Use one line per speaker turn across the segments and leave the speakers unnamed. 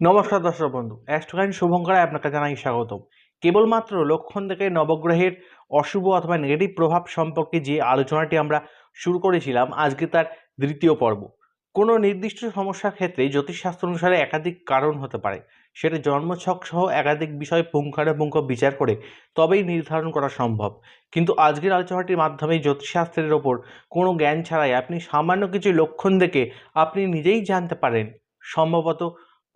নমস্কার দর্শক বন্ধু অ্যাস্ট্রোগাইন শুভঙ্করায় আপনাকে জানাই স্বাগতম। কেবলমাত্র লক্ষণ থেকে নবগ্রহের অশুভ অথবা নেগেটিভ প্রভাব সম্পর্কে যে আলোচনাটি আমরা শুরু করেছিলাম, আজকে তার দ্বিতীয় পর্ব। কোনো নির্দিষ্ট সমস্যার ক্ষেত্রে জ্যোতিষশাস্ত্র অনুসারে একাধিক কারণ হতে পারে। সেটা জন্মছক সহ একাধিক বিষয় পুঙ্খানুপুঙ্খ বিচার করে তবেই নির্ধারণ করা সম্ভব। কিন্তু আজকের আলোচনাটির মাধ্যমে জ্যোতিষশাস্ত্রের ওপর কোনো জ্ঞান ছাড়াই আপনি সামান্য কিছু লক্ষণ দেখে আপনি নিজেই জানতে পারেন। সম্ভবত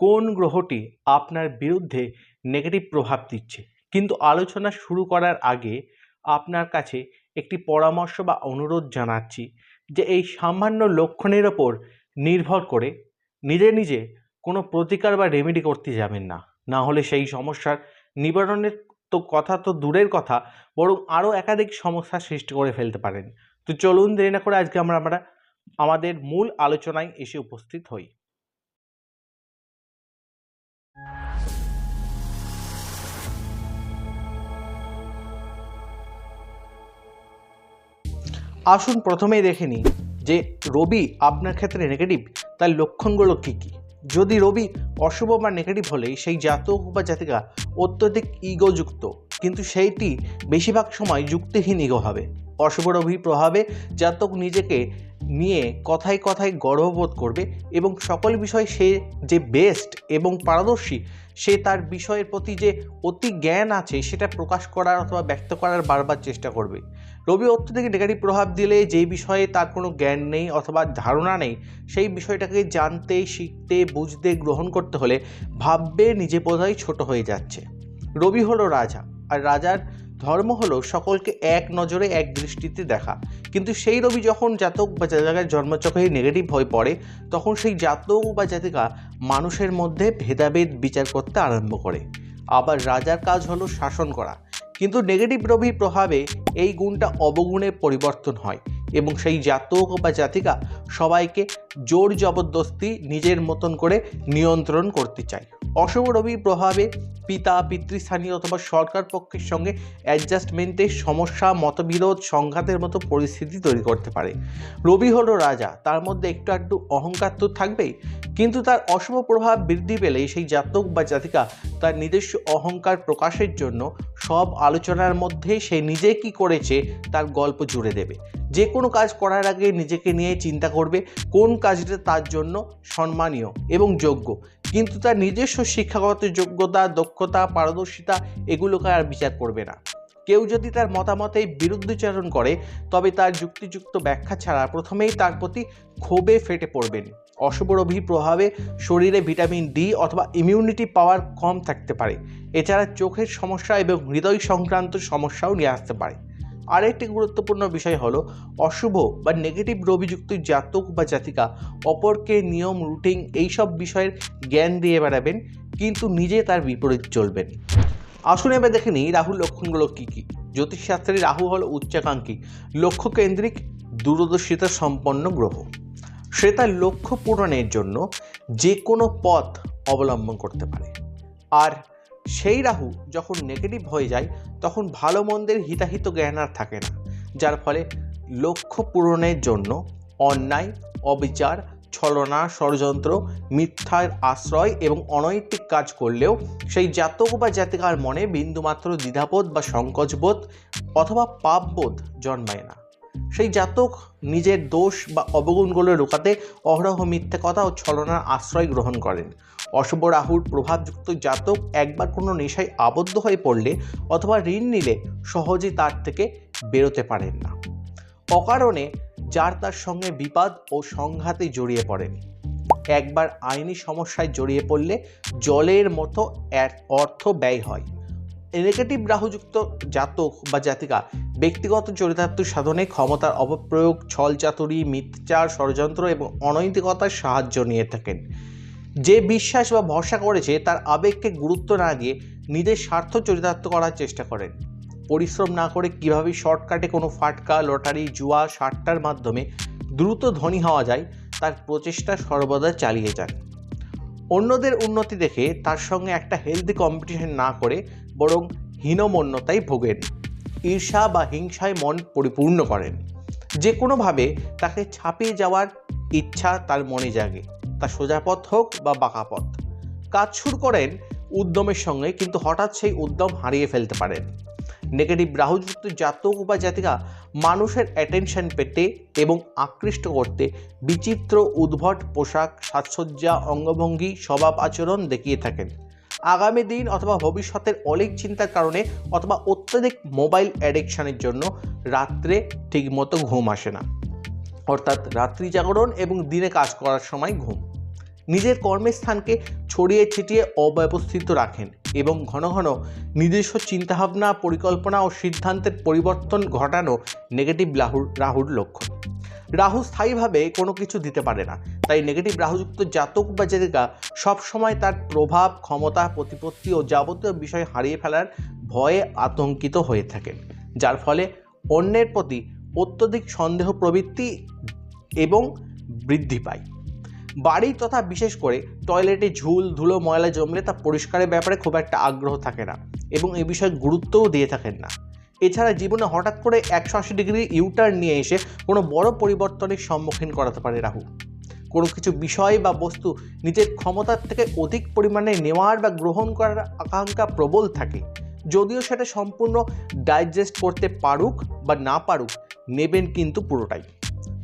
কোন গ্রহটি আপনার বিরুদ্ধে নেগেটিভ প্রভাব দিচ্ছে? কিন্তু আলোচনা শুরু করার আগে আপনার কাছে একটি পরামর্শ বা অনুরোধ জানাচ্ছি যে এই সামান্য লক্ষণের ওপর নির্ভর করে নিজে নিজে কোনো প্রতিকার বা রেমেডি করতে যাবেন না। না হলে সেই সমস্যার নিবারণের তো কথা তো দূরের কথা, বরং আরও একাধিক সমস্যার সৃষ্টি করে ফেলতে পারেন। তো চলুন দেরি না করে আজকে আমরা আমরা, আমাদের মূল আলোচনায় এসে উপস্থিত হই। আসুন প্রথমেই দেখে নিই যে রবি আপনার ক্ষেত্রে নেগেটিভ তার লক্ষণগুলো কী কী? যদি রবি অশুভ বা নেগেটিভ হলে, সেই জাতক বা জাতিকা অত্যধিক ইগোযুক্ত কিন্তু সেইটি বেশিরভাগ সময় যুক্তিহীন ইগো হবে। অশুভ রবি প্রভাবে জাতক নিজেকে নিয়ে কথায় কথায় গর্ববোধ করবে এবং সকল বিষয়ে সে যে বেস্ট এবং পারদর্শী, সে তার বিষয়ের প্রতি যে অতি জ্ঞান আছে, সেটা প্রকাশ করার অথবা ব্যক্ত করার বারবার চেষ্টা করবে। রবি অত্যধিক নেগেটিভ প্রভাব দিলে যেই বিষয়ে তার কোনো জ্ঞান নেই অথবা ধারণা নেই, সেই বিষয়টাকে জানতে, শিখতে, বুঝতে, গ্রহণ করতে হলে ভাববে নিজে বোধহয় ছোট হয়ে যাচ্ছে। রবি হলো রাজা, আর রাজার ধর্ম হলো সকলকে এক নজরে, এক দৃষ্টিতে দেখা। কিন্তু সেই রবি যখন জাতক বা জাতকের জন্মচক্রে নেগেটিভ হয়ে পড়ে, তখন সেই জাতক বা জাতিকা মানুষের মধ্যে ভেদাভেদ বিচার করতে আরম্ভ করে। আবার রাজার কাজ হলো শাসন করা। কিন্তু নেগেটিভ রবির প্রভাবে এই গুণটা অবগুণে পরিবর্তন হয় এবং সেই জাতক বা জাতিকা সবাইকে জোর জবরদস্তি নিজের মতন করে নিয়ন্ত্রণ করতে চায় অশুভ রবির প্রভাবে পিতা, পিতৃস্থানীয় অথবা সরকার পক্ষের সঙ্গে অ্যাডজাস্টমেন্টের সমস্যা, মতবিরোধ, সংঘাতের মতো পরিস্থিতি তৈরি করতে পারে। রবি হলো রাজা, তার মধ্যে একটু একটু অহংকার তো থাকবেই, কিন্তু তার অশুভ প্রভাব বৃদ্ধি পেলে সেই জাতক বা জাতিকা তার নিজস্ব অহংকার প্রকাশের জন্য সব আলোচনার মধ্যে সে নিজে কি করেছে তার গল্প জুড়ে দেবে। যে কোনো কাজ করার আগে নিজেকে নিয়ে চিন্তা করবে, কোন কাজটা তার জন্য সম্মানীয় এবং যোগ্য। কিন্তু তার নিজস্ব শিক্ষাগত যোগ্যতা, দক্ষতা, পারদর্শিতা এগুলোকে আর বিচার করবে না। কেউ যদি তার মতামতে বিরুদ্ধচারণ করে, তবে তার যুক্তিযুক্ত ব্যাখ্যা ছাড়া প্রথমেই তার প্রতি ক্ষোভে ফেটে পড়বেন। অশুভ রবির প্রভাবে শরীরে ভিটামিন ডি অথবা ইমিউনিটি পাওয়ার কম থাকতে পারে। এছাড়া চোখের সমস্যা এবং হৃদয় সংক্রান্ত সমস্যাও নিয়ে আসতে পারে। আরেকটি গুরুত্বপূর্ণ বিষয় হলো, অশুভ বা নেগেটিভ রবিযুক্ত জাতক বা জাতিকা অপরকে নিয়ম রুটিন এইসব বিষয়ের জ্ঞান দিয়ে বেড়াবেন, কিন্তু নিজে তার বিপরীত চলবেন। আসুন এবার দেখে নিই রাহুর লক্ষণগুলো কী কী। জ্যোতিষশাস্ত্রে রাহু হল উচ্চাকাঙ্ক্ষী লক্ষ্যকেন্দ্রিক দূরদর্শিতা সম্পন্ন গ্রহ। সে তার লক্ষ্য পূরণের জন্য যে কোনো পথ অবলম্বন করতে পারে। আর সেই রাহু যখন নেগেটিভ হয়ে যায়, তখন ভালো মন্দের হিতাহিত জ্ঞান আর থাকে না, যার ফলে লক্ষ্য পূরণের জন্য অন্যায়, অবিচার, ছলনা, ষড়যন্ত্র, মিথ্যার আশ্রয় এবং অনৈতিক কাজ করলেও সেই জাতক বা জাতিকার মনে বিন্দুমাত্র দ্বিধাবোধ বা সংকোচবোধ অথবা পাপবোধ জন্মায় না। সেই জাতক নিজের দোষ বা অবগুণগুলো লুকাতে অহরহ মিথ্যে কথা ও ছলনার আশ্রয় গ্রহণ করেন। অশুভ রাহুর প্রভাবযুক্ত জাতক একবার কোনো নেশায় আবদ্ধ হয়ে পড়লে অথবা ঋণ নিলে সহজেই তার থেকে বেরোতে পারেন না। অকারণে যার তার সঙ্গে বিবাদ ও সংঘাতে জড়িয়ে পড়েন। একবার আইনি সমস্যায় জড়িয়ে পড়লে জলের মতো এক অর্থ ব্যয় হয়। নেগেটিভ রাহুযুক্ত জাতক বা জাতিকা ব্যক্তিগত চরিতার্থ সাধনে ক্ষমতার অপপ্রয়োগ ছলচাতুরি মিথ্যাচার, ষড়যন্ত্র এবং অনৈতিকতার সাহায্য নিয়ে থাকেন। যে বিশ্বাস বা ভরসা করেছে, তার আবেগকে গুরুত্ব না দিয়ে নিজের স্বার্থ চরিতার্থ করার চেষ্টা করেন। পরিশ্রম না করে কীভাবে শর্টকাটে কোনো ফাটকা, লটারি, জুয়া, সাট্টার মাধ্যমে দ্রুত ধনী হওয়া যায়, তার প্রচেষ্টা সর্বদা চালিয়ে যান। অন্যদের উন্নতি দেখে তার সঙ্গে একটা হেলদি কম্পিটিশন না করে বরং হীনমন্যতায় ভোগেন ঈর্ষা বা হিংসায় মন পরিপূর্ণ করেন। যে কোনোভাবে তাকে ছাপিয়ে যাওয়ার ইচ্ছা তার মনে জাগে। তা সোজা পথ হোক বা বাঁকা পথ। কাজ শুরু করেন উদ্যমের সঙ্গে কিন্তু হঠাৎ সেই উদ্যম হারিয়ে ফেলতে পারেন। নেগেটিভ রাহুযুক্ত জাতক বা জাতিকা মানুষের অ্যাটেনশন পেতে এবং আকৃষ্ট করতে বিচিত্র উদ্ভট পোশাক, সাজসজ্জা, অঙ্গভঙ্গি, স্বভাব আচরণ দেখিয়ে থাকেন। আগামী দিন অথবা ভবিষ্যতের অনেক চিন্তার কারণে অথবা অত্যধিক মোবাইল অ্যাডিকশানের জন্য রাত্রে ঠিকমতো ঘুম আসে না। অর্থাৎ রাত্রি জাগরণ এবং দিনে কাজ করার সময় ঘুম। নিজের কর্মের স্থানকে ছড়িয়ে ছিটিয়ে অব্যবস্থিত রাখেন এবং ঘন ঘন নিজস্ব চিন্তাভাবনা, পরিকল্পনা ও সিদ্ধান্তের পরিবর্তন ঘটানো নেগেটিভ রাহুর রাহুর লক্ষ্য রাহু স্থায়ীভাবে কোনো কিছু দিতে পারে না। তাই নেগেটিভ রাহুযুক্ত জাতক বা জাতিকা সবসময় তার প্রভাব, ক্ষমতা, প্রতিপত্তি ও যাবতীয় বিষয় হারিয়ে ফেলার ভয়ে আতঙ্কিত হয়ে থাকেন যার ফলে অন্যের প্রতি অত্যধিক সন্দেহ প্রবৃত্তি এবং বৃদ্ধি পায়। বাড়ি তথা বিশেষ করে টয়লেটে ঝুল, ধুলো, ময়লা জমলে তা পরিষ্কারের ব্যাপারে খুব একটা আগ্রহ থাকে না এবং এ বিষয়ে গুরুত্বও দিয়ে থাকেন না। এছাড়া জীবনে হঠাৎ করে একশো আশি ডিগ্রি ইউটার্ন নিয়ে এসে কোনো বড় পরিবর্তনের সম্মুখীন করাতে পারে রাহু। কোনো কিছু বিষয় বা বস্তু নিজের ক্ষমতার থেকে অধিক পরিমাণে নেওয়ার বা গ্রহণ করার আকাঙ্ক্ষা প্রবল থাকে। যদিও সেটা সম্পূর্ণ ডাইজেস্ট করতে পারুক বা না পারুক, নেবেন কিন্তু পুরোটাই।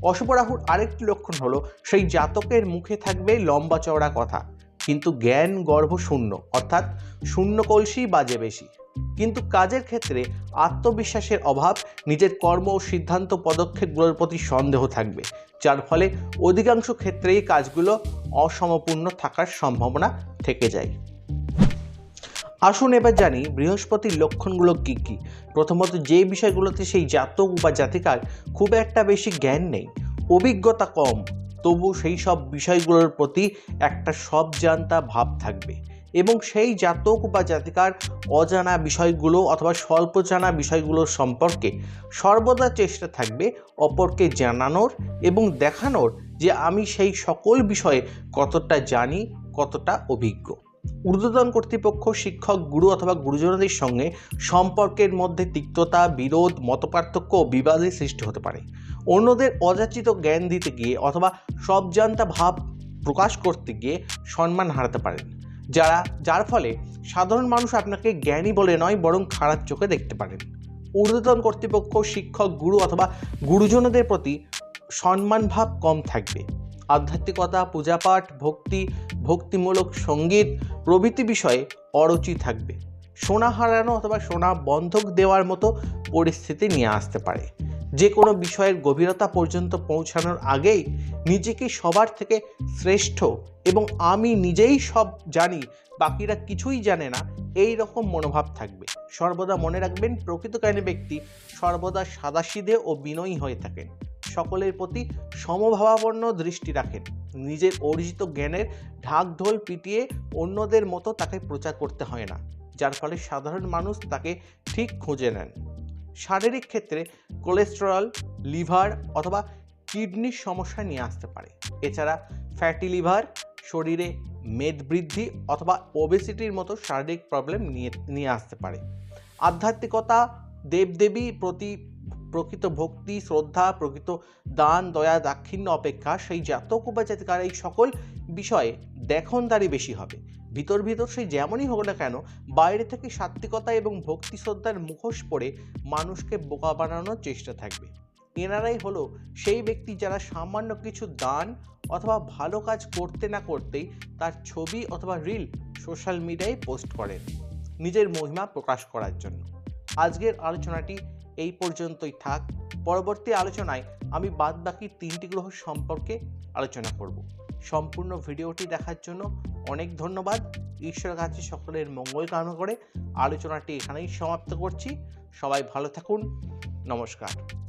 অশুভ রাহুর আরেকটি লক্ষণ হলো, সেই জাতকের মুখে থাকবে লম্বা চওড়া কথা। কিন্তু জ্ঞান গর্ভ শূন্য, অর্থাৎ শূন্য কলসি বাজে বেশি। কিন্তু কাজের ক্ষেত্রে আত্মবিশ্বাসের অভাব, নিজের কর্ম ও সিদ্ধান্ত পদক্ষেপগুলোর প্রতি সন্দেহ থাকবে। যার ফলে অধিকাংশ ক্ষেত্রেই কাজগুলো অসমপূর্ণ থাকার সম্ভাবনা থেকে যায়। আসুন এবার জানি বৃহস্পতির লক্ষণগুলো কী কী? প্রথমত যে বিষয়গুলোতে সেই জাতক বা জাতিকার খুব একটা বেশি জ্ঞান নেই, অভিজ্ঞতা কম, তবু সেই সব বিষয়গুলোর প্রতি একটা সব জানতা ভাব থাকবে। এবং সেই জাতক বা জাতিকার অজানা বিষয়গুলো অথবা স্বল্প জানা বিষয়গুলো সম্পর্কে সর্বদা চেষ্টা থাকবে অপরকে জানানোর এবং দেখানোর যে আমি সেই সকল বিষয়ে কতটা জানি, কতটা অভিজ্ঞ। ঊর্ধ্বতন কর্তৃপক্ষ, শিক্ষক, গুরু অথবা গুরুজনদের সঙ্গে সম্পর্কের মধ্যে তিক্ততা, বিরোধ, মতপার্থক্য ও বিবাদের সৃষ্টি হতে পারে। অন্যদের অযাচিত জ্ঞান দিতে গিয়ে অথবা সব জানতা ভাব প্রকাশ করতে গিয়ে সম্মান হারাতে পারেন। যারা, যার ফলে সাধারণ মানুষ আপনাকে জ্ঞানী বলে নয়, বরং খারাপ চোখে দেখতে পারেন ঊর্ধ্বতন কর্তৃপক্ষ, শিক্ষক, গুরু অথবা গুরুজনদের প্রতি সম্মান ভাব কম থাকবে। আধ্যাত্মিকতা, পূজাপাঠ, ভক্তি, ভক্তিমূলক সংগীত প্রভৃতি বিষয়ে অরুচি থাকবে। সোনা হারানো অথবা সোনা বন্ধক দেওয়ার মতো পরিস্থিতি নিয়ে আসতে পারে। যে কোনো বিষয়ের গভীরতা পর্যন্ত পৌঁছানোর আগেই নিজেকে সবার থেকে শ্রেষ্ঠ এবং আমি নিজেই সব জানি, বাকিরা কিছুই জানে না, এই রকম মনোভাব থাকবে। সর্বদা মনে রাখবেন প্রকৃতকারী ব্যক্তি সর্বদা সাদাসিধে ও বিনয়ী হয়ে থাকেন। সকলের প্রতি সমভাবাপন্ন দৃষ্টি রাখেন। নিজের অর্জিত জ্ঞানের ঢাকঢোল পিটিয়ে অন্যদের মতো তাকে প্রচার করতে হয় না, যার ফলে সাধারণ মানুষ তাকে ঠিক খুঁজে নেন। শারীরিক ক্ষেত্রে কোলেস্টেরল লিভার অথবা কিডনির সমস্যা নিয়ে আসতে পারে। এছাড়া ফ্যাটি লিভার শরীরে মেদ বৃদ্ধি অথবা ওবেসিটির মতো শারীরিক প্রবলেম নিয়ে নিয়ে আসতে পারে। আধ্যাত্মিকতা, দেবদেবী প্রতি প্রকৃত ভক্তি, শ্রদ্ধা, প্রকৃত দান, দয়া, দাক্ষিণ্য, অপেক্ষা সেই জাতক বা জাতিকার এই সকল বিষয়ে দেখনদারি বেশি হবে। ভিতর ভিতর সেই যেমনই হোক না কেন, বাইরে থেকে সাত্বিকতা এবং ভক্তি শ্রদ্ধার মুখোশ পরে মানুষকে বোকা বানানোর চেষ্টা থাকবে। এনারাই হলো সেই ব্যক্তি যারা সামান্য কিছু দান অথবা ভালো কাজ করতে না করতেই তার ছবি অথবা রিল সোশ্যাল মিডিয়ায় পোস্ট করেন নিজের মহিমা প্রকাশ করার জন্য। আজকের আলোচনাটি এই পর্যন্তই থাক। পরবর্তী আলোচনায় আমি বাদ বাকি তিনটি গ্রহ সম্পর্কে আলোচনা করব। সম্পূর্ণ ভিডিওটি দেখার জন্য অনেক ধন্যবাদ। ঈশ্বরের কাছে সকলের মঙ্গল কামনা করে আলোচনাটি এখানেই সমাপ্ত করছি। সবাই ভালো থাকুন। নমস্কার।